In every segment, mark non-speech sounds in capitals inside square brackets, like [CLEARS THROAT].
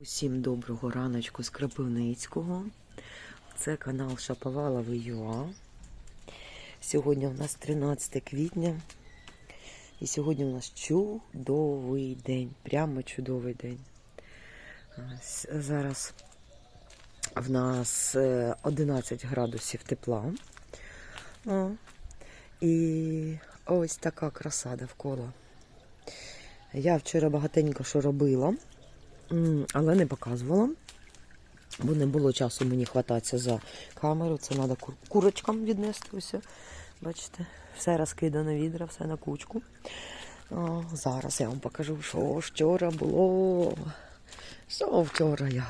Усім доброго раночку з Кропивницького. Це канал Шаповалова ЮА. Сьогодні у нас 13 квітня. І сьогодні у нас чудовий день. Прямо чудовий день. Зараз в нас е, 11 градусів тепла. О, і ось така краса довкола. Я вчора багатенько що робила. Але не показувала, бо не було часу мені хвататися за камеру. Це треба курочкам віднести усе. Бачите, все розкидано відра, все на кучку. О, зараз я вам покажу, що вчора було. Що вчора я.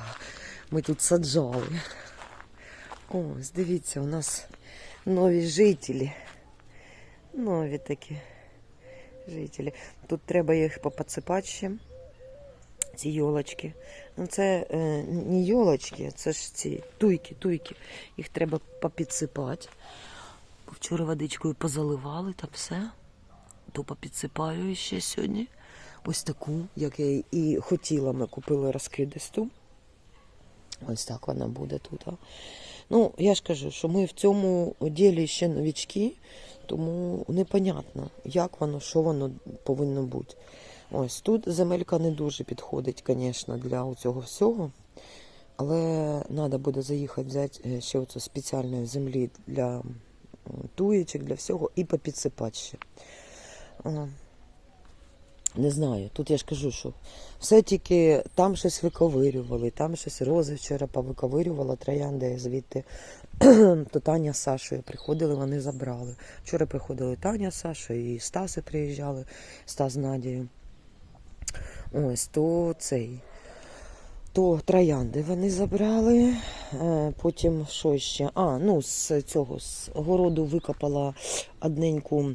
Ми тут саджали. Ось, дивіться, у нас нові жителі. Нові такі жителі. Тут треба їх поподсипати ще ці йолочки. Ну це е, не йолочки, це ж ці туйки, туйки. Їх треба попідсипати. Вчора водичкою позаливали там все. То попідсипаю ще сьогодні. Ось таку, як я і хотіла, ми купили розкидисту. Ось так вона буде тут. а. Ну, я ж кажу, що ми в цьому ділі ще новічки, тому непонятно, як воно, що воно повинно бути. Ось тут земелька не дуже підходить, звісно, для цього всього. Але треба буде заїхати взяти е, ще оцю спеціальної землі для туєчок, для всього і попідсипати ще. Не знаю, тут я ж кажу, що все тільки там щось виковирювали, там щось рози вчора повиковирювала, троянди звідти. [CLEARS THROAT] То Таня з Сашою приходили, вони забрали. Вчора приходили Таня з Сашою і Стаси приїжджали, Стас з Надією. Ось, то цей. То троянди вони забрали. Е, Потім що ще? А, ну з цього з городу викопала одненьку,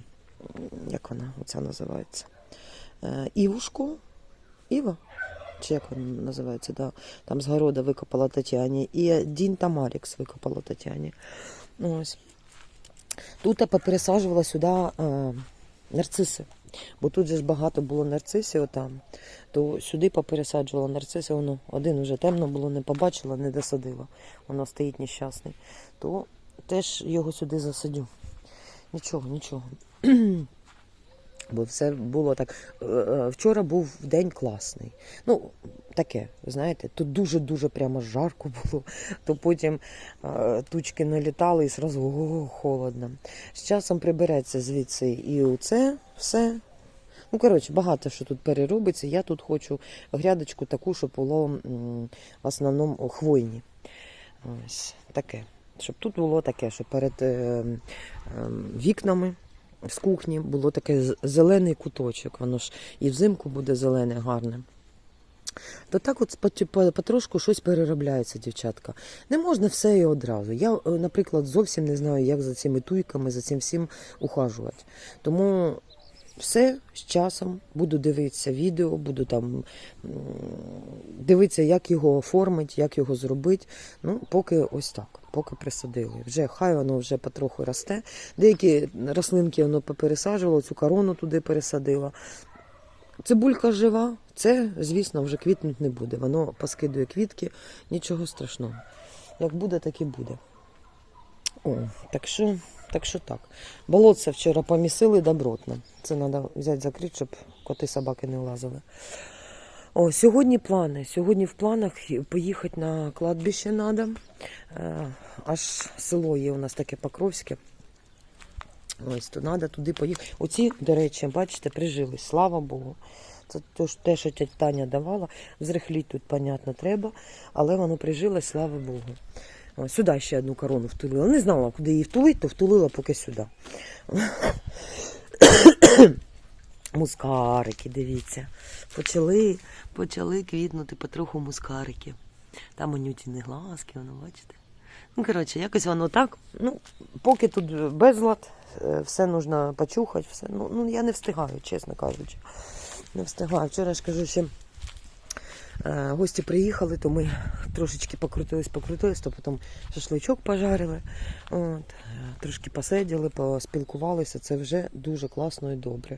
як вона оця називається? Е, Івушку. Іва? Чи як вона називається? Да. Там з города викопала Тетяні. І Дін Тамарікс викопала Тетяні. Ось. Тут я попересаджувала сюди е, нарциси. Бо тут же ж багато було нарцисів там, то сюди попересаджувала нарциси, воно один уже темно було, не побачила, не досадила. Воно стоїть нещасний. То теж його сюди засадю. Нічого, нічого. [CLEARS THROAT] Бо все було так. Е, е, Вчора був день класний. Ну, таке, знаєте, тут дуже-дуже прямо жарко [LAUGHS] було, то потім е, тучки налітали і зразу о, холодно. З часом прибереться звідси і оце все. Ну, коротше, багато що тут переробиться. Я тут хочу грядочку таку, щоб було в основному хвойні. Ось таке. Щоб тут було таке, що перед вікнами з кухні було таке зелений куточок. Воно ж і взимку буде зелене, гарне. То так от потрошку щось переробляється, дівчатка. Не можна все і одразу. Я, е, наприклад, зовсім не знаю, як за цими туйками, за цим всім ухажувати. Тому все з часом буду дивитися відео, буду там дивитися, як його оформити, як його зробити. Ну, поки ось так, поки присадили. Вже хай воно вже потроху росте. Деякі рослинки воно попересаджувало, цю корону туди пересадила. Цибулька жива, це, звісно, вже квітнуть не буде. Воно поскидує квітки, нічого страшного. Як буде, так і буде. О, так що, так що так. Болотце вчора помісили добротно. Це треба взяти закрити, щоб коти собаки не лазили. О, сьогодні плани. Сьогодні в планах поїхати на кладбище треба. Аж село є у нас таке Покровське. Ось то треба туди поїхати. Оці, до речі, бачите, прижились, слава Богу. Це те, що тетя Таня давала. Зрихліть тут, понятно, треба, але воно прижилось, слава Богу. Сюди ще одну корону втулила. Не знала, куди її втулити, то втулила поки сюди. [COUGHS] Мускарики, дивіться. Почали, почали квітнути потроху мускарики. Там анютіні глазки, воно бачите. Ну, коротше, якось воно так. Ну, поки тут безлад, е, все нужно почухати, все. Ну, ну я не встигаю, чесно кажучи. Не встигаю. Вчора ж кажу, ще гості приїхали, то ми трошечки покрутились, покрутились, то потім шашличок пожарили. От, е, трошки посиділи, поспілкувалися. Це вже дуже класно і добре.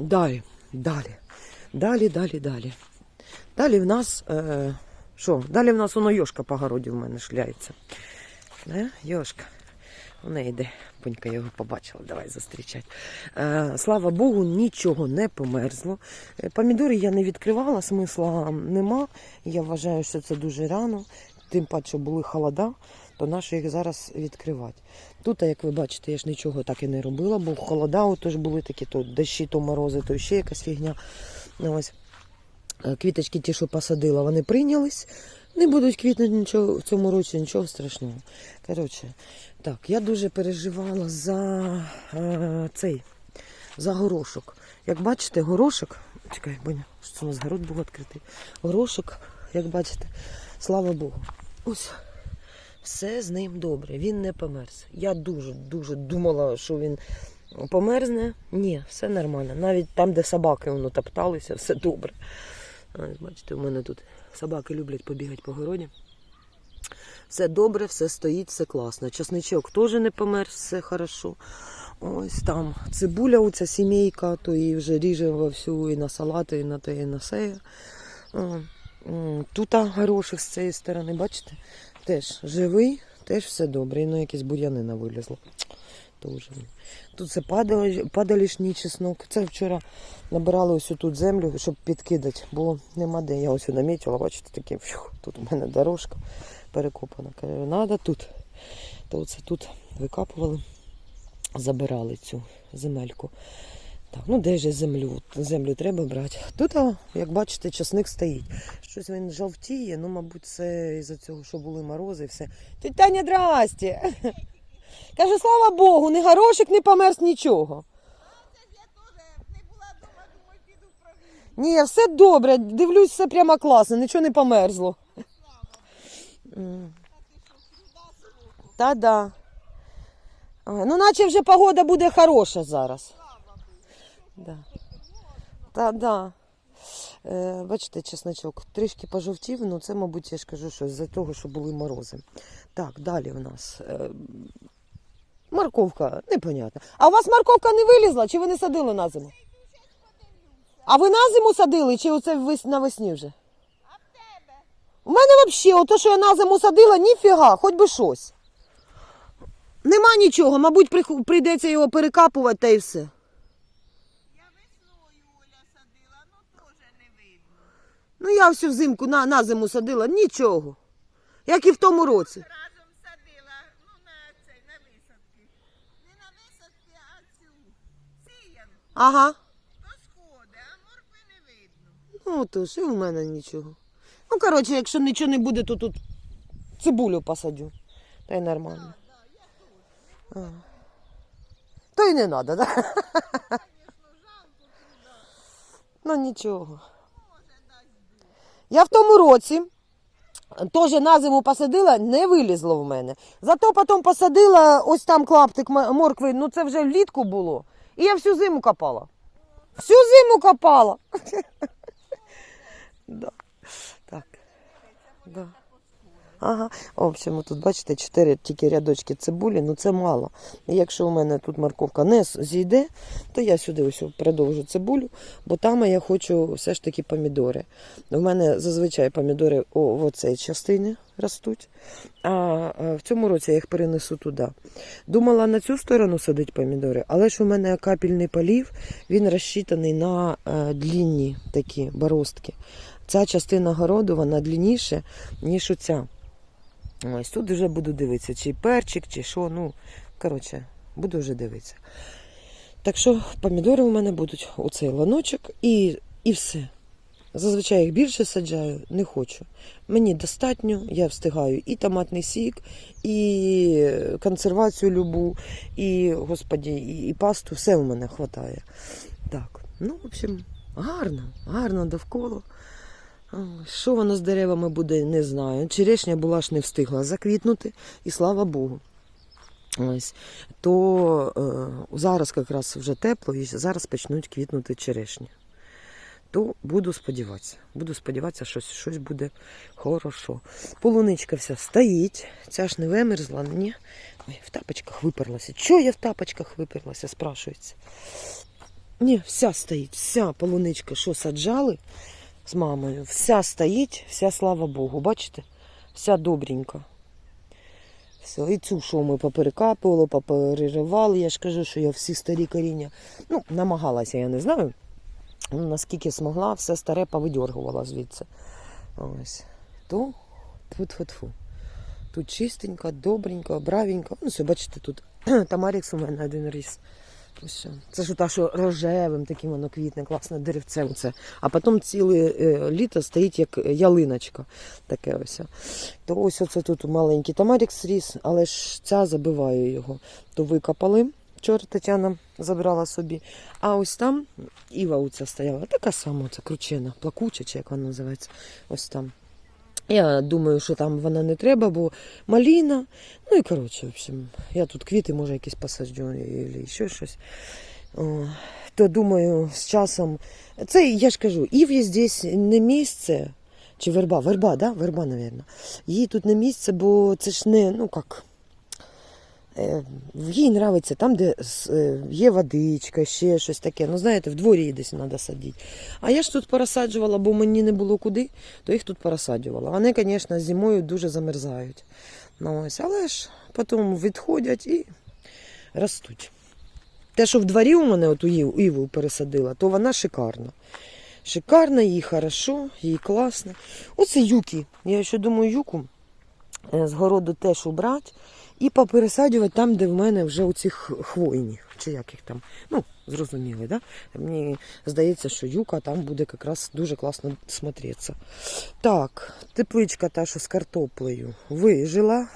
Далі, далі, далі, далі, далі. Далі в нас. Е, що? Далі в нас воно йошка по городі в мене шляється. Йошка. Вона йде. Бонька його побачила, давай зустрічати. Е, слава Богу, нічого не померзло. Е, Помідори я не відкривала, смисла нема. Я вважаю, що це дуже рано. Тим паче були холода, то нащо їх зараз відкривати. Тут, як ви бачите, я ж нічого так і не робила, бо холода отож були такі, то дощі, то морози, то ще якась фігня. Ось. Е, Квіточки ті, що посадила, вони прийнялись. Не будуть квітнути нічого в цьому році, нічого страшного. Коротше, так, я дуже переживала за е, цей, за горошок. Як бачите, горошок. Чекай, Боня, що це у нас город був відкритий. Горошок, як бачите, слава Богу. Ось. Все з ним добре, він не померз. Я дуже-дуже думала, що він померзне. Ні, все нормально. Навіть там, де собаки воно топталися, все добре. Бачите, у мене тут собаки люблять побігати по городі. Все добре, все стоїть, все класно. Часничок теж не помер, все хорошо. Ось там цибуля, оця сімейка, то її вже ріже вовсю і на салати, і на те, і на сеє. Тут горошок з цієї сторони, бачите? Теж живий, теж все добре. І ну якісь бур'янина вилізла. Тоже. Тут це падалішній чеснок. Це вчора набирали ось тут землю, щоб підкидати, бо нема де. Я ось намітила, бачите, таке, фух, тут у мене дорожка перекопана. Кажу, треба тут. То оце тут викапували, забирали цю земельку. Так, ну де ж землю? Землю треба брати. Тут, як бачите, часник стоїть. Щось він жовтіє, ну, мабуть, це із-за цього, що були морози і все. Тетя Таня, здрасте! Каже, слава Богу, не горошик, не померз нічого. Ні, все добре, дивлюсь, все прямо класно, нічого не померзло. Та да. Ну, наче вже погода буде хороша зараз. Да. Та да. Е, бачите, чесночок трішки пожовтів, ну це, мабуть, я ж кажу, що з-за того, що були морози. Так, далі у нас. Е, морковка, непонятно. А у вас морковка не вилізла, чи ви не садили на зиму? А ви на зиму садили, чи оце вес- навесні вже? У мене взагалі, ото, що я на зиму садила, ніфіга, хоч би щось. Нема нічого, мабуть, прийдеться його перекапувати та і все. Я весною Оля садила, ну теж не видно. Ну я всю взимку на, на зиму садила, нічого. Як і в тому році. Разом садила, ну на цей, на висадки. Не на висадки, а цю сіяну. Ага. То. Ну тож, і у мене нічого. Ну, коротше, якщо нічого не буде, то тут цибулю посадю. Та й нормально. А. То й не треба, так? Ну нічого. Я в тому році теж на зиму посадила, не вилізло в мене. Зато потім посадила ось там клаптик моркви, ну це вже влітку було. І я всю зиму копала. Всю зиму копала. [LAUGHS] Так. Да. Ага. В общем, тут бачите, чотири тільки рядочки цибулі, ну це мало. Якщо у мене тут морковка не зійде, то я сюди ось продовжу цибулю, бо там я хочу все ж таки помідори. У мене зазвичай помідори в оцій частині ростуть, а а в цьому році я їх перенесу туди. Думала на цю сторону садити помідори, але ж у мене капельний полів, він розчитаний на е, длінні такі бороздки. Ця частина городу вона длинніше, ніж оця. Ось тут вже буду дивитися, чи перчик, чи що. Ну, коротше, буду вже дивитися. Так що помідори у мене будуть у цей ланочок і, і все. Зазвичай їх більше саджаю, не хочу. Мені достатньо, я встигаю і томатний сік, і консервацію любу, і, господі, і, і пасту, все у мене вистачає. Так, ну, в общем, гарно, гарно довкола. Що воно з деревами буде, не знаю. Черешня була ж не встигла заквітнути, і слава Богу. Ось. То е, зараз якраз вже тепло, і зараз почнуть квітнути черешні. То буду сподіватися. Буду сподіватися, що щось буде хорошо. Полуничка вся стоїть. Ця ж не вимерзла, ні. Ой, в тапочках виперлася. Чого я в тапочках виперлася, спрашується. Ні, вся стоїть, вся полуничка, що саджали, з мамою. Вся стоїть, вся слава Богу. Бачите? Вся добренька. Все, і цю, що ми поперекапували, попереривали. Я ж кажу, що я всі старі коріння. Ну, намагалася, я не знаю. Ну, наскільки змогла, все старе повидьоргувала звідси. Ось. То тфу-тфу-тфу. Тут чистенько, добренько, бравенько. Ну, все, бачите, тут [CLEARS THROAT] Тамарікс у мене один ріс. Ось. Це ж та, що рожевим таким воно квітне, класне деревцем це. А потім ціле е, літо стоїть як ялиночка. Таке ось. То ось оце тут маленький Тамарікс ріс, але ж ця забиває його. То викопали. Вчора Тетяна забрала собі. А ось там Іва оця стояла, така сама, ця кручена, плакуча, чи як вона називається. Ось там. Я думаю, що там вона не треба, бо маліна. Ну і коротше, в общем, я тут квіти, може, якісь посаджу, або ще щось. О, то думаю, з часом. Це я ж кажу, Ів'ї здесь не місце. Чи верба? Верба, да? Верба, мабуть. Їй тут не місце, бо це ж не, ну як. Е, Їй нравиться там, де е, є водичка, ще щось таке. Ну, знаєте, в дворі її десь треба садити. А я ж тут порозсаджувала, бо мені не було куди, то їх тут порозсаджувала. Вони, звісно, зимою дуже замерзають. Ну, ось, але ж потім відходять і ростуть. Те, що в дворі у мене от Іву пересадила, то вона шикарна. Шикарна, їй хорошо, їй класно. Оце юки. Я ще думаю, юку е, з городу теж убрати і попересаджувати там, де в мене вже оці хвойні, чи як їх там. Ну, зрозуміли, да? Мені здається, що юка там буде якраз дуже класно смотреться. Так, тепличка та, що з картоплею вижила,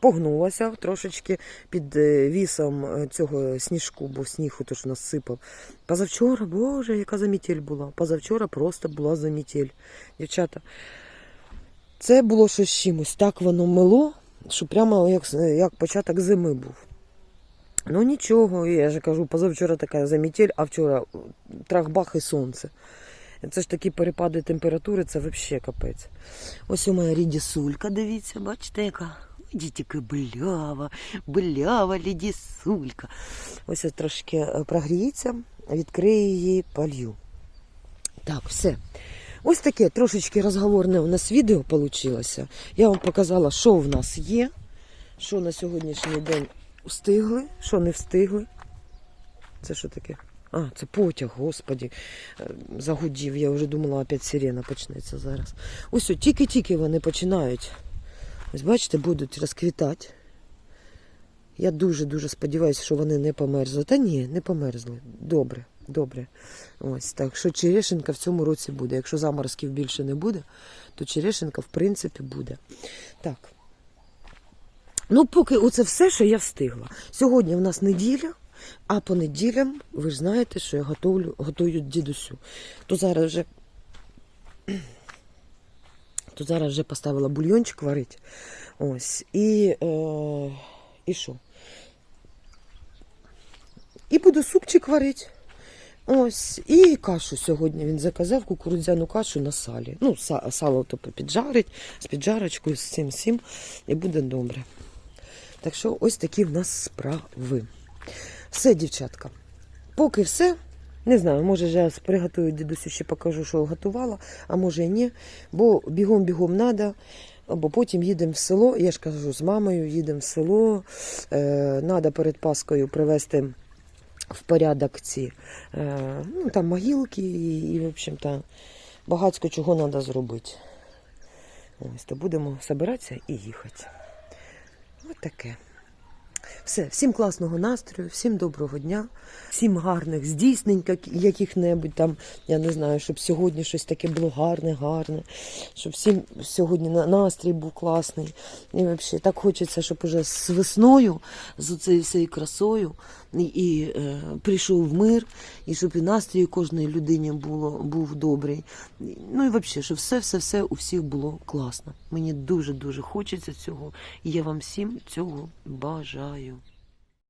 погнулася трошечки під е, вісом е, цього сніжку, бо сніг то ж насипав. Позавчора, боже, яка замітель була. Позавчора просто була замітель. Дівчата, це було щось чимось. Так воно мило, що прямо як, як початок зими був. Ну нічого, я ж кажу, позавчора така замітель, а вчора трахбах і сонце. Це ж такі перепади температури, це взагалі капець. Ось у моя рідісулька, дивіться, бачите, яка. Ой, тільки блява, блява рідісулька. Ось я трошки е, прогріється, відкрию її, полью. Так, все. Ось таке трошечки розговорне у нас відео вийшло. Я вам показала, що в нас є, що на сьогоднішній день встигли, що не встигли. Це що таке? А, це потяг, господі. Е, Загудів. Я вже думала, опять сирена почнеться зараз. Ось, тільки-тільки вони починають. Ось бачите, будуть розквітати. Я дуже-дуже сподіваюся, що вони не померзли. Та ні, не померзли. Добре, добре. Ось так що черешенка в цьому році буде. Якщо заморозків більше не буде, то черешенка в принципі буде. Так. Ну, поки оце все, що я встигла. Сьогодні в нас неділя, а по неділям ви ж знаєте, що я готовлю, готую дідусю. То зараз вже. [CLEARS THROAT] То зараз вже поставила бульйончик варить. Ось. І, е, і що? І буду супчик варити. Ось, і кашу сьогодні він заказав кукурудзяну кашу на салі. Ну, сало то піджарить з піджарочкою, з цим всім, і буде добре. Так що ось такі в нас справи. Все, дівчатка. Поки все. Не знаю, може я приготую дідусю ще покажу, що готувала, а може і ні. Бо бігом-бігом треба, бо потім їдемо в село. Я ж кажу, з мамою їдемо в село. Треба перед Паскою привезти в порядок ці е, ну, там могилки і, і в общем-то, багатько чого треба зробити. Ось, то будемо збиратися і їхати. Ось таке. Все, всім класного настрою, всім доброго дня, всім гарних здійснень як- яких-небудь там. Я не знаю, щоб сьогодні щось таке було гарне, гарне, щоб всім сьогодні настрій був класний. І взагалі так хочеться, щоб уже з весною, з цією всією красою, і, е, прийшов мир, і щоб і настрій кожної людині було, був добрий. Ну і взагалі, щоб все-все-все у всіх було класно. Мені дуже-дуже хочеться цього, і я вам всім цього бажаю.